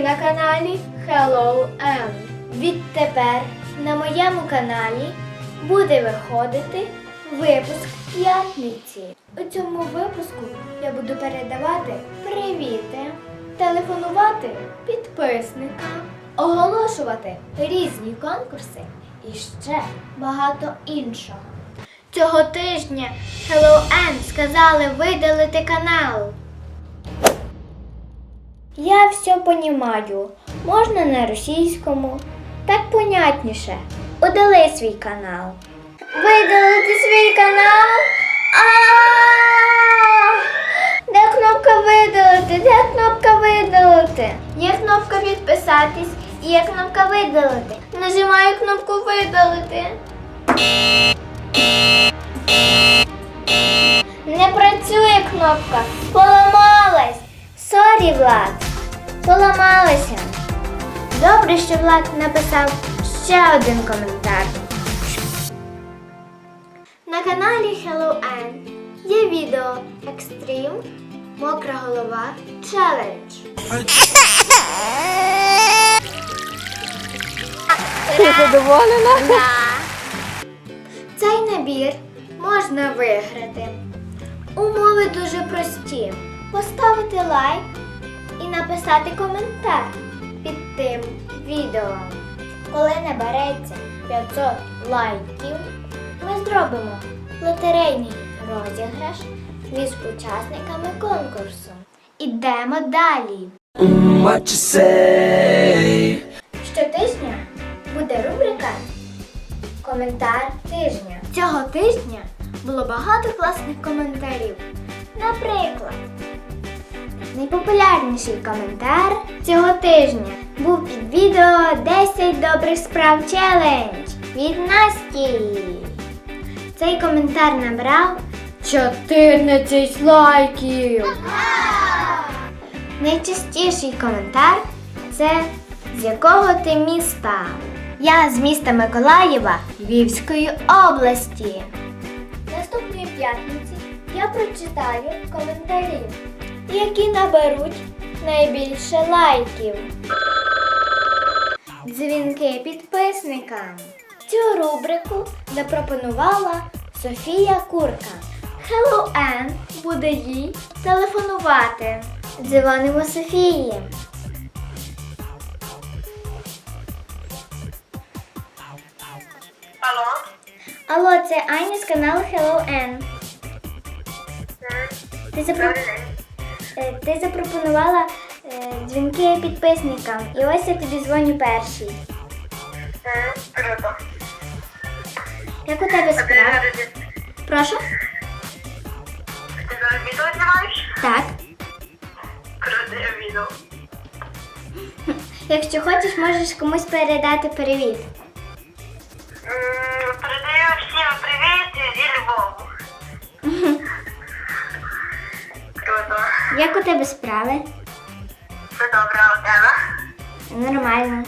на каналі Hello M. Відтепер на моєму каналі буде виходити випуск п'ятниці. У цьому випуску я буду передавати привіти, телефонувати підписникам, оголошувати різні конкурси і ще багато іншого. Цього тижня Hello M сказали видалити канал. Я все понімаю. Можна на російському. Так понятніше. Удали свій канал. Видалити свій канал? А! Де кнопка видалити? Де кнопка видалити? Є кнопка підписатись і є кнопка видалити. Нажимаю кнопку видалити. Не працює кнопка. Сорі, Влад. Поламалася. Добре, що Влад написав ще один коментар. На каналі Hello N є відео Екстрім, Мокра голова Челендж. Ти задоволена? Да. Цей набір можна виграти. Умови дуже прості. Поставити лайк і написати коментар під тим відео. Коли набереться 500 лайків, ми зробимо лотерейний розіграш між учасниками конкурсу. Ідемо далі. What you say? Щотижня буде рубрика Коментар тижня. Цього тижня було багато класних коментарів. Наприклад, найпопулярніший коментар цього тижня був під відео 10 добрих справ челендж від Насті. Цей коментар набрав 14 лайків. Найчастіший коментар це з якого ти міста? Я з міста Миколаєва Львівської області. Наступної п'ятниці я прочитаю коментарі, які наберуть найбільше лайків. Дзвінки підписникам. Цю рубрику запропонувала Софія Курка. Hello Ann буде їй телефонувати. Дзвонимо Софії. Алло? Алло, це Аня з каналу Hello N. Ти, запро... Е, ти запропонувала е, дзвінки підписникам. І ось я тобі дзвоню перший. Круто. Як у тебе справа? Прошу? ти зараз? Так. Круто, я. Якщо хочеш, можеш комусь передати привіт. Як у тебе справи? Все добре, а у тебе? Нормально.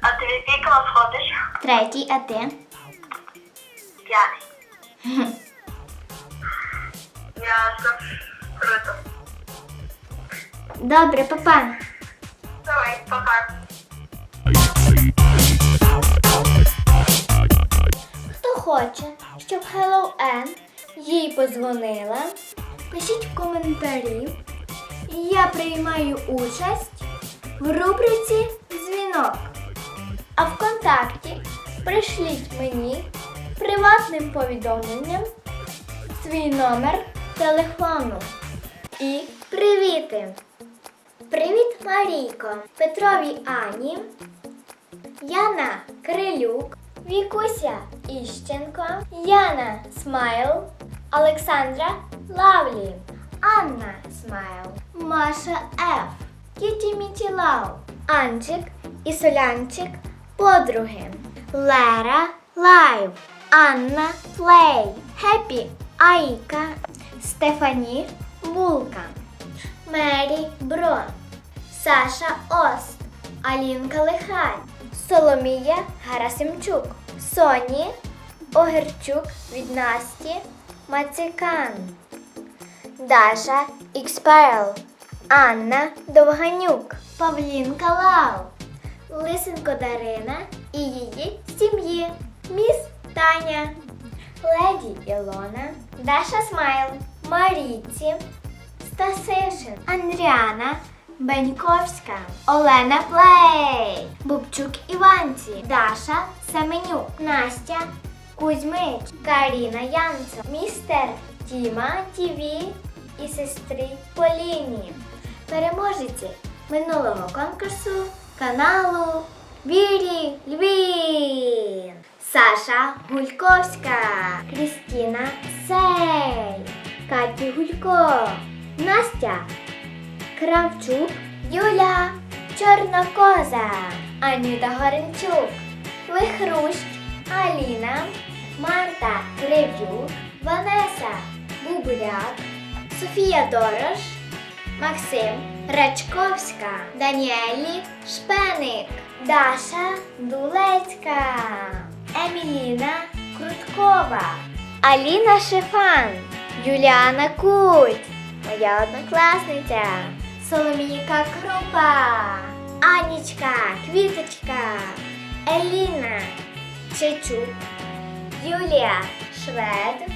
А ти в який клас ходиш? Третій, а ти? П'ятий. Ясно. Круто. Добре, папа. Давай, пока. Хто хоче, щоб Hello N їй позвонила, пишіть в коментарі. Я приймаю участь в рубриці Дзвінок. А ВКонтакті пришліть мені приватним повідомленням свій номер телефону. І привіти! Привіт, Марійко, Петрові Ані, Яна Крилюк, Вікуся Іщенко, Яна Смайл, Олександра Лавлі, Анна Смайл, Маша Ф, Кіті Міті Лау, Анчик і Солянчик подруги, Лера Лайв, Анна Плей, Хеппі Айка, Стефані Булка, Мері Брон, Саша Ост, Алінка Лихань, Соломія Гарасимчук, Соні Огерчук від Насті Мацикан, Даша Іксперл, Анна Довганюк, Павлінка Лау, Лисенко Дарина і її сім'ї. Міс Таня, Леді Ілона, Даша Смайл, Маріці, Стасишин, Андріана Беньковська, Олена Плей, Бубчук Іванці, Даша Семенюк, Настя Кузьмич, Каріна Янцев, містер Тіма Тіві і сестри Поліні. Переможеці минулого конкурсу каналу Вірі Львів. Саша Гульковська, Крістіна Сей, Каті Гулько, Настя Кравчук, Юля Чорнокоза, Аніта Горенчук, Вихрущ, Аліна, Марта Кривюк, Ванеса Бубуряк, Софія Дорош, Максим Рачковська, Даніелі Шпеник, Даша Дулецька, Еміліна Круткова, Аліна Шефан, Юліана Куть, моя однокласниця, Соломійка Крупа, Анічка Квіточка, Еліна Чечук, Юлія Швед,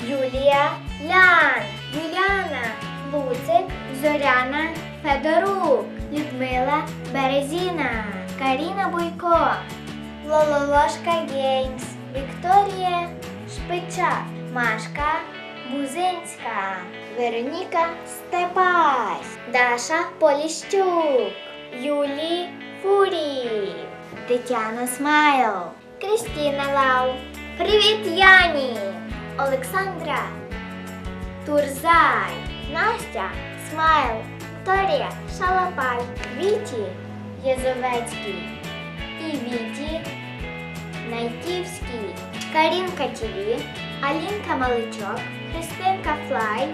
Юлія Лян, Юліана Луцик, Зоряна Федорук, Людмила Березіна, Каріна Буйко, Лололошка Геймс, Вікторія Шпичак, Машка Бузинська, Вероніка Степась, Даша Поліщук, Юлі Фурі, Тетяна Смайл, Крістіна Лау, Привіт Яні, Олександра Турзай, Настя Смайл, Вікторія Шалапай, Віті Єзовецький і Віті Найтівський, Карінка ТВ, Алінка Маличок, Христинка Флай,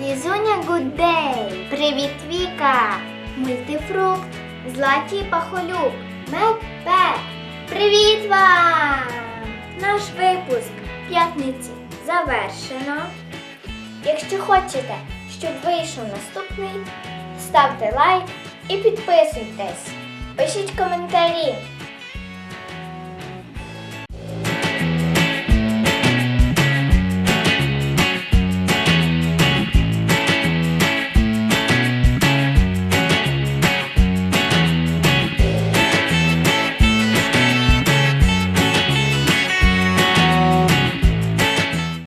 Лізуня Гуддей, Привіт Віка, Мультифрукт, Златі Пахолюк, Мек Пек. Привіт вам! Наш випуск п'ятниці завершено. Якщо хочете, щоб вийшов наступний, ставте лайк і підписуйтесь. Пишіть коментарі.